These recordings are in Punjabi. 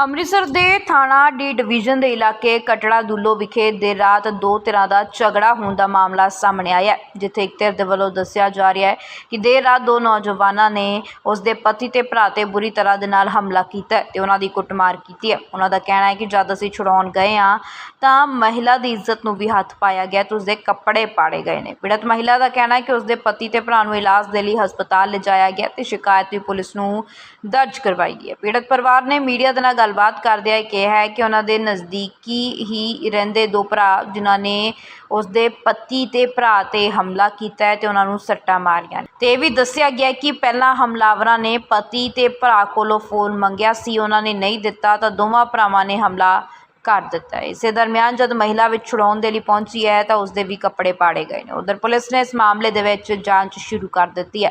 ਅੰਮ੍ਰਿਤਸਰ ਦੇ ਥਾਣਾ ਡੀ ਡਿਵੀਜ਼ਨ ਦੇ ਇਲਾਕੇ ਕਟੜਾ ਦੁੱਲੋ ਵਿਖੇ ਦੇਰ ਰਾਤ ਦੋ ਧਿਰਾਂ ਦਾ ਝਗੜਾ ਹੋਣ ਦਾ ਮਾਮਲਾ ਸਾਹਮਣੇ ਆਇਆ ਹੈ, ਜਿੱਥੇ ਇੱਕ ਧਿਰ ਦੇ ਵੱਲੋਂ ਦੱਸਿਆ ਜਾ ਰਿਹਾ ਹੈ ਕਿ ਦੇਰ ਰਾਤ ਦੋ ਨੌਜਵਾਨਾਂ ਨੇ ਉਸ ਦੇ ਪਤੀ ਤੇ ਭਰਾ ਤੇ ਬੁਰੀ ਤਰ੍ਹਾਂ ਦੇ ਨਾਲ ਹਮਲਾ ਕੀਤਾ ਹੈ ਤੇ ਉਹਨਾਂ ਦੀ ਕੁੱਟਮਾਰ ਕੀਤੀ ਹੈ। ਉਹਨਾਂ ਦਾ ਕਹਿਣਾ ਹੈ ਕਿ ਜਦ ਅਸੀਂ ਛੁਡਾਉਣ ਗਏ ਹਾਂ, ਤਾਂ ਮਹਿਲਾ ਦੀ ਇੱਜ਼ਤ ਨੂੰ ਵੀ ਹੱਥ ਪਾਇਆ ਗਿਆ ਤੇ ਉਸ ਦੇ ਕੱਪੜੇ ਪਾੜੇ ਗਏ ਨੇ। ਪੀੜਤ ਮਹਿਲਾ ਦਾ ਕਹਿਣਾ ਹੈ ਕਿ ਉਸ ਦੇ ਪਤੀ ਤੇ ਭਰਾ ਨੂੰ ਇਲਾਜ ਦੇ ਲਈ ਹਸਪਤਾਲ ਲਿਜਾਇਆ ਗਿਆ ਤੇ ਸ਼ਿਕਾਇਤ ਵੀ ਪੁਲਿਸ ਨੂੰ ਦਰਜ ਕਰਵਾਈ ਗਈ ਹੈ। ਪੀੜਤ ਪਰਿਵਾਰ ਨੇ ਮੀਡੀਆ ਦੇ ਨਾਲ ਗੱਲਬਾਤ ਕਰਦਿਆਂ ਕਿਹਾ ਕਿ ਉਹਨਾਂ ਦੇ ਨਜ਼ਦੀਕੀ ਹੀ ਰਹਿੰਦੇ ਦੋ ਭਰਾ, ਜਿਨ੍ਹਾਂ ਨੇ ਉਸਦੇ ਪਤੀ ਤੇ ਭਰਾ ਤੇ ਹਮਲਾ ਕੀਤਾ ਹੈ ਤੇ ਉਹਨਾਂ ਨੂੰ ਸੱਟਾਂ ਮਾਰੀਆਂ ਤੇ ਇਹ ਵੀ ਦੱਸਿਆ ਗਿਆ ਕਿ ਪਹਿਲਾਂ ਹਮਲਾਵਰਾਂ ਨੇ ਪਤੀ ਤੇ ਭਰਾ ਕੋਲੋਂ ਫੋਨ ਮੰਗਿਆ ਸੀ, ਉਹਨਾਂ ਨੇ ਨਹੀਂ ਦਿੱਤਾ ਤਾਂ ਦੋਵਾਂ ਭਰਾਵਾਂ ਨੇ ਹਮਲਾ ਕਰ ਦਿੱਤਾ ਹੈ। ਇਸੇ ਦਰਮਿਆਨ ਜਦ ਮਹਿਲਾ ਵਿੱਚ ਛੁਡਾਉਣ ਦੇ ਲਈ ਪਹੁੰਚੀ ਹੈ ਤਾਂ ਉਸ ਦੇ ਵੀ ਕੱਪੜੇ ਪਾੜੇ ਗਏ ਨੇ। ਉਧਰ ਪੁਲਿਸ ਨੇ ਇਸ ਮਾਮਲੇ ਦੇ ਵਿੱਚ ਜਾਂਚ ਸ਼ੁਰੂ ਕਰ ਦਿੱਤੀ ਹੈ।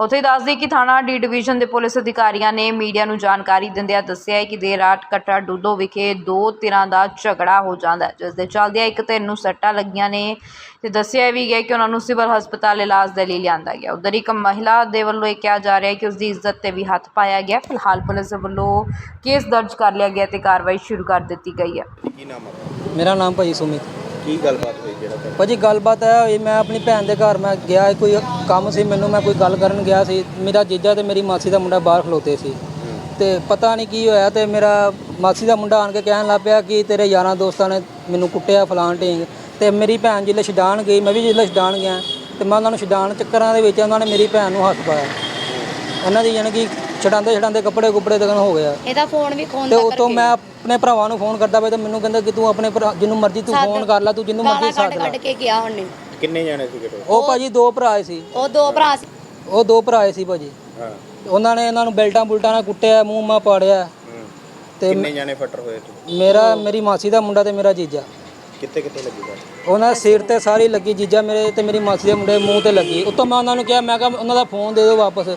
ਉੱਥੇ ਦੱਸਦੀ ਕਿ ਥਾਣਾ ਡੀ ਡਿਵੀਜ਼ਨ ਦੇ ਪੁਲਿਸ ਅਧਿਕਾਰੀਆਂ ਨੇ ਮੀਡੀਆ ਨੂੰ ਜਾਣਕਾਰੀ ਦਿੰਦਿਆਂ ਦੱਸਿਆ ਹੈ ਕਿ ਦੇਰ ਰਾਤ ਕਟੜਾ ਡੁੱਲੋ ਵਿਖੇ ਦੋ ਧਿਰਾਂ ਦਾ ਝਗੜਾ ਹੋ ਜਾਂਦਾ ਹੈ ਜਿਸ ਦੇ ਚੱਲਦਿਆਂ ਇੱਕ ਧਿਰ ਨੂੰ ਸੱਟਾਂ ਲੱਗੀਆਂ ਨੇ ਤੇ ਦੱਸਿਆ ਵੀ ਗਿਆ ਕਿ ਉਹਨਾਂ ਨੂੰ ਸਿਵਲ ਹਸਪਤਾਲ ਇਲਾਜ ਦੇ ਲਈ ਲਿਆਂਦਾ ਗਿਆ। ਉਧਰ ਇੱਕ ਮਹਿਲਾ ਦੇ ਵੱਲੋਂ ਇਹ ਕਿਹਾ ਜਾ ਰਿਹਾ ਹੈ ਕਿ ਉਸ ਦੀ ਇੱਜ਼ਤ ਤੇ ਵੀ ਹੱਥ ਪਾਇਆ ਗਿਆ। ਫਿਲਹਾਲ ਪੁਲਿਸ ਵੱਲੋਂ ਕੇਸ ਦਰਜ ਕਰ ਲਿਆ ਗਿਆ ਤੇ ਕਾਰਵਾਈ ਸ਼ੁਰੂ ਕਰ ਦਿੱਤੀ ਗਈ ਹੈ ਕੀ ਨਾਮ ਹੈ ਮੇਰਾ ਨਾਮ ਭਾਜੀ ਸੁਮਿਤ। ਕੀ ਗੱਲਬਾਤ ਹੋਈ ਜਿਹੜਾ ਤੁਹਾਡਾ? ਭਾਜੀ ਗੱਲਬਾਤ ਹੈ ਹੋਈ ਮੈਂ ਆਪਣੀ ਭੈਣ ਦੇ ਘਰ ਮੈਂ ਗਿਆ ਸੀ, ਕੋਈ ਕੰਮ ਸੀ ਮੈਨੂੰ ਮੈਂ ਕੋਈ ਗੱਲ ਕਰਨ ਗਿਆ ਸੀ। ਮੇਰਾ ਜੀਜਾ ਤੇ ਮੇਰੀ ਮਾਸੀ ਦਾ ਮੁੰਡਾ ਬਾਹਰ ਖਲੋਤੇ ਸੀ। ਤੇ ਪਤਾ ਨਹੀਂ ਕੀ ਹੋਇਆ ਤੇ ਮੇਰਾ ਮਾਸੀ ਦਾ ਮੁੰਡਾ ਆਣ ਕੇ ਕਹਿਣ ਲੱਗ ਪਿਆ ਕਿ ਤੇਰੇ ਯਾਰਾਂ ਦੋਸਤਾਂ ਨੇ ਮੈਨੂੰ ਕੁੱਟਿਆ ਫਲਾਣ ਢੀਂਗ। ਤੇ ਮੇਰੀ ਭੈਣ ਜਿੱਲੇ ਛਡਾਣ ਗਈ ਮੈਂ ਵੀ ਜਿੱਲੇ ਛਡਾਣ ਗਿਆ। ਤੇ ਮੈਂ ਉਹਨਾਂ ਨੂੰ ਛਡਾਣ ਚੱਕਰਾਂ ਦੇ ਵਿੱਚ ਉਹਨਾਂ ਨੇ ਮੇਰੀ ਭੈਣ ਨੂੰ ਹੱਥ ਪਾਇਆ। ਇਹਨਾਂ ਦੀ ਯਾਨੀ ਕਿ ਛਡਾਉਂਦੇ ਛਡਾਉਂਦੇ ਕੱਪੜੇ ਕੁੱਪੜੇ ਤੱਕ ਹੋ ਗਿਆ। ਇਹਦਾ ਫੋਨ ਵੀ ਖੋਨ ਤੇ ਉਤੋਂ ਮੈਂ ਆਪਣੇ ਭਰਾਵਾਂ ਨੂੰ ਫੋਨ ਕਰਦਾ ਪਿਆ ਤੇ ਮੈਨੂੰ ਕਹਿੰਦਾ ਕਿ ਤੂੰ ਆਪਣੇ ਭਰਾ ਜਿਹਨੂੰ ਮਰਜ਼ੀ ਤੂੰ ਫੋਨ ਕਰ ਲੈ ਤੂੰ ਜਿਹਨੂੰ ਗਾਲਾਂ ਮਰਜ਼ੀ ਕੱਢ ਸਾਥ ਲੈ ਕੱਢ ਕੇ ਗਿਆ ਉਹਨੇ। ਕਿੰਨੇ ਜਾਣੇ ਸੀਗੇ ਟੋਟਲ ਉਹ ਭਾਜੀ ਦੋ ਭਰਾ ਆਏ ਸੀ। ਉਹ ਦੋ ਭਰਾ ਸੀ। ਉਹ ਦੋ ਭਰਾ ਆਏ ਸੀ ਭਾਜੀ। ਹਾਂ। ਉਹਨਾਂ ਨੇ ਇਹਨਾਂ ਨੂੰ ਬੈਲਟਾਂ ਬੁਲਟਾਂ ਨਾਲ ਕੁੱਟਿਆ ਮੂੰਹ ਮਾ ਪਾੜਿਆ। ਹੂੰ। ਤੇ ਕਿੰਨੇ ਜਾਣੇ ਫੱਟਰ ਹੋਏ ਤੂੰ ਮੇਰਾ ਮੇਰੀ ਮਾਸੀ ਦਾ ਮੁੰਡਾ ਤੇ ਮੇਰਾ ਜੀਜਾ। ਕਿੱਥੇ ਕਿੱਥੇ ਲੱਗੀ ਬਾਤ ਉਹਨਾਂ ਦੇ ਸਿਰ ਤੇ ਸਾਰੀ ਲੱਗੀ ਜੀਜਾ ਮੇਰੇ ਤੇ ਮੇਰੀ ਮਾਸੀ ਦੇ ਮੁੰਡੇ ਮੂੰਹ ਤੇ ਲੱਗੀ। ਉੱਤੋਂ ਮੈਂ ਉਹਨਾਂ ਨੂੰ ਕਿਹਾ ਮੈਂ ਕਿਹਾ ਉਹਨਾਂ ਦਾ ਫੋਨ ਦੇ ਦਿਓ ਵਾਪਸ।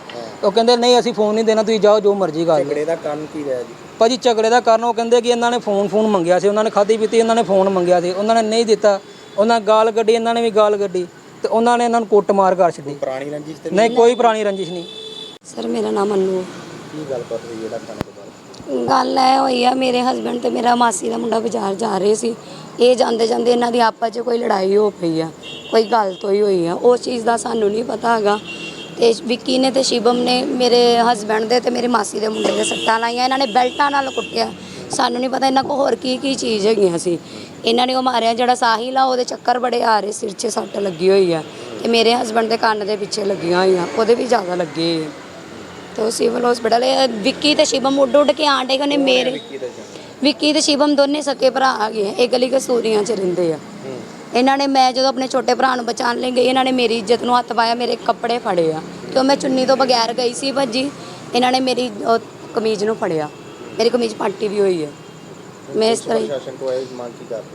ਉਹ ਕਹਿੰਦੇ ਨਹੀਂ ਅਸੀਂ ਫੋਨ ਨਹੀਂ ਦੇਣਾ ਤੁਸੀਂ ਜਾਓ ਜੋ ਮਰਜ਼ੀ ਕਰ ਲਓ ਝਗੜੇ ਦਾ ਕਾਰਨ ਕੀ ਰਿਹਾ ਜੀ? ਭਾਜੀ ਝਗੜੇ ਦਾ ਕਾਰਨ ਉਹ ਕਹਿੰਦੇ ਕਿ ਇਹਨਾਂ ਨੇ ਫੋਨ ਫੋਨ ਮੰਗਿਆ ਸੀ ਉਹਨਾਂ ਨੇ ਖਾਦੀ ਪੀਤੀ ਇਹਨਾਂ ਨੇ ਫੋਨ ਮੰਗਿਆ ਸੀ ਉਹਨਾਂ ਨੇ ਨਹੀਂ ਦਿੱਤਾ। ਉਹਨਾਂ ਗਾਲ ਕੱਢੀ ਇਹਨਾਂ ਨੇ ਵੀ ਗਾਲ ਕੱਢੀ ਤੇ ਉਹਨਾਂ ਨੇ ਇਹਨਾਂ ਨੂੰ ਕੁੱਟਮਾਰ ਕਰ ਛੱਡੀ। ਪੁਰਾਣੀ ਰੰਜਿਸ਼ ਤੇ ਨਹੀਂ ਕੋਈ ਪੁਰਾਣੀ ਰੰਜਿਸ਼ ਨਹੀਂ। ਸਰ ਮੇਰਾ ਨਾਮ ਅੰਨੂ ਕੀ ਗੱਲਬਾਤ ਹੋਈ ਜਿਹੜਾ ਖਾਣੇ ਤੋਂ ਬਾਅਦ? ਗੱਲ ਐ ਹੋਈ ਆ ਮੇਰੇ ਹਸਬੰਡ ਤੇ ਮੇਰਾ ਮਾਸੀ ਦਾ ਮੁੰਡਾ ਬਾਜ਼ਾਰ ਜਾ ਰਹੇ ਸੀ। ਇਹ ਜਾਂਦੇ ਜਾਂਦੇ ਇਹਨਾਂ ਦੀ ਆਪਸ 'ਚ ਕੋਈ ਲੜਾਈ ਹੋ ਪਈ ਆ ਕੋਈ ਗੱਲ ਤੋਂ ਹੀ ਹੋਈ ਆ। ਉਸ ਚੀਜ਼ ਦਾ ਸਾਨੂੰ ਨਹੀਂ ਪਤਾ ਹੈਗਾ। ਤੇ ਵਿੱਕੀ ਨੇ ਤੇ ਸ਼ਿਵਮ ਨੇ ਮੇਰੇ ਹਸਬੰਡ ਦੇ ਤੇ ਮੇਰੀ ਮਾਸੀ ਦੇ ਮੁੰਡੇ ਦੇ ਸੱਟਾਂ ਲਾਈਆਂ, ਇਹਨਾਂ ਨੇ ਬੈਲਟਾਂ ਨਾਲ ਕੁੱਟਿਆ। ਸਾਨੂੰ ਨਹੀਂ ਪਤਾ ਇਹਨਾਂ ਕੋਲ ਹੋਰ ਕੀ ਕੀ ਚੀਜ਼ ਹੈਗੀਆਂ ਸੀ। ਇਹਨਾਂ ਨੇ ਉਹ ਮਾਰਿਆ ਜਿਹੜਾ ਸਾਹਿਲ ਆ, ਉਹਦੇ ਚੱਕਰ ਬੜੇ ਆ ਰਹੇ ਸਿਰ 'ਚ ਸੱਟ ਲੱਗੀ ਹੋਈ ਆ ਤੇ ਮੇਰੇ ਹਸਬੰਡ ਦੇ ਕੰਨ ਦੇ ਪਿੱਛੇ ਲੱਗੀਆਂ ਹੋਈਆਂ, ਉਹਦੇ ਵੀ ਜ਼ਿਆਦਾ ਲੱਗੇ ਹੋਏ ਆ। ਤੇ ਉਹ ਸਿਵਲ ਹਸਪੀਟਲ ਵਿੱਕੀ ਤੇ ਸ਼ਿਵਮ ਉੱਡ ਉੱਡ ਕੇ ਆਂਡੇ ਕਨੇ ਮੇਰੇ ਵਿੱਕੀ ਤੇ ਸ਼ਿਵਮ ਦੋਨੇ ਸਕੇ ਭਰਾ ਹੈਗੇ ਆ, ਇਹ ਗਲੀ ਕਸੂਰੀਆਂ ਚ ਰਹਿੰਦੇ ਆ। ਇਹਨਾਂ ਨੇ ਮੈਂ ਜਦੋਂ ਆਪਣੇ ਛੋਟੇ ਭਰਾ ਨੂੰ ਬਚਾਉਣ ਲਈ ਗਈ ਇਹਨਾਂ ਨੇ ਮੇਰੀ ਇੱਜ਼ਤ ਨੂੰ ਹੱਥ ਪਾਇਆ ਮੇਰੇ ਕੱਪੜੇ ਫੜੇ ਆ। ਕਿਉਂ ਮੈਂ ਚੁੰਨੀ ਤੋਂ ਬਗੈਰ ਗਈ ਸੀ ਭੱਜੀ। ਇਹਨਾਂ ਨੇ ਮੇਰੀ ਉਹ ਕਮੀਜ਼ ਨੂੰ ਫੜਿਆ। ਮੇਰੀ ਕਮੀਜ਼ ਪਾਟੀ ਵੀ ਹੋਈ ਹੈ ਮੈਂ ਇਸ ਤਰ੍ਹਾਂ ਹੀ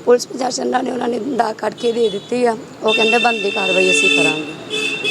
ਪੁਲਿਸ ਪ੍ਰਸ਼ਾਸਨ ਨੇ ਉਹਨਾਂ ਨੇ ਦਾ ਕੱਢ ਕੇ ਦੇ ਦਿੱਤੀ ਆ। ਉਹ ਕਹਿੰਦੇ ਬੰਦੀ ਕਾਰਵਾਈ ਅਸੀਂ ਕਰਾਂਗੇ।